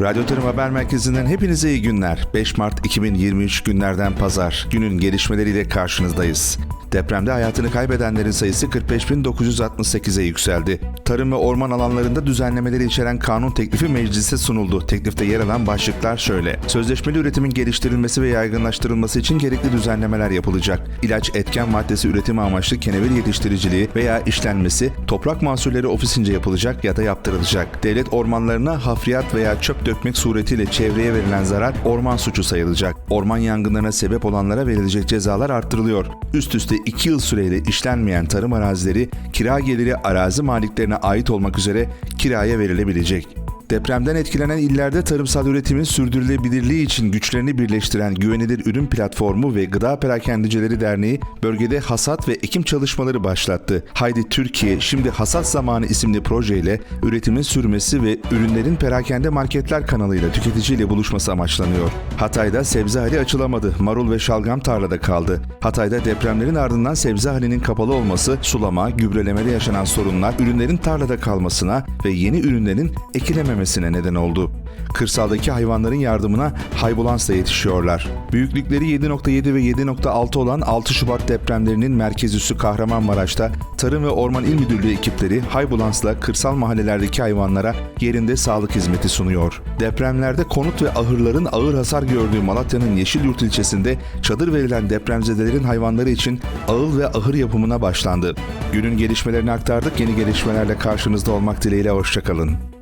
Radyo Tarım Haber Merkezi'nden hepinize iyi günler. 5 Mart 2023 günlerden pazar. Günün gelişmeleriyle karşınızdayız. Depremde hayatını kaybedenlerin sayısı 45.968'e yükseldi. Tarım ve orman alanlarında düzenlemeleri içeren kanun teklifi meclise sunuldu. Teklifte yer alan başlıklar şöyle. Sözleşmeli üretimin geliştirilmesi ve yaygınlaştırılması için gerekli düzenlemeler yapılacak. İlaç etken maddesi üretimi amaçlı kenevir yetiştiriciliği veya işlenmesi toprak mahsulleri ofisince yapılacak ya da yaptırılacak. Devlet ormanlarına hafriyat veya çöp dökmek suretiyle çevreye verilen zarar orman suçu sayılacak. Orman yangınlarına sebep olanlara verilecek cezalar arttırılıyor. Üst üste 2 yıl süreyle işlenmeyen tarım arazileri kira geliri arazi maliklerine ait olmak üzere kiraya verilebilecek. Depremden etkilenen illerde tarımsal üretimin sürdürülebilirliği için güçlerini birleştiren Güvenilir Ürün Platformu ve Gıda Perakendicileri Derneği bölgede hasat ve ekim çalışmaları başlattı. Haydi Türkiye şimdi hasat zamanı isimli projeyle üretimin sürmesi ve ürünlerin perakende marketler kanalıyla tüketiciyle buluşması amaçlanıyor. Hatay'da sebze hali açılamadı. Marul ve şalgam tarlada kaldı. Hatay'da depremlerin ardından sebze halinin kapalı olması, sulama, gübrelemede yaşanan sorunlar ürünlerin tarlada kalmasına ve yeni ürünlerin ekilememesine neden oldu. Kırsaldaki hayvanların yardımına haybulansla yetişiyorlar. Büyüklükleri 7.7 ve 7.6 olan 6 Şubat depremlerinin merkez üssü Kahramanmaraş'ta Tarım ve Orman İl Müdürlüğü ekipleri haybulansla kırsal mahallelerdeki hayvanlara yerinde sağlık hizmeti sunuyor. Depremlerde konut ve ahırların ağır hasar gördüğü Malatya'nın Yeşilyurt ilçesinde çadır verilen depremzedelerin hayvanları için ağıl ve ahır yapımına başlandı. Günün gelişmelerini aktardık. Yeni gelişmelerle karşınızda olmak dileğiyle hoşçakalın.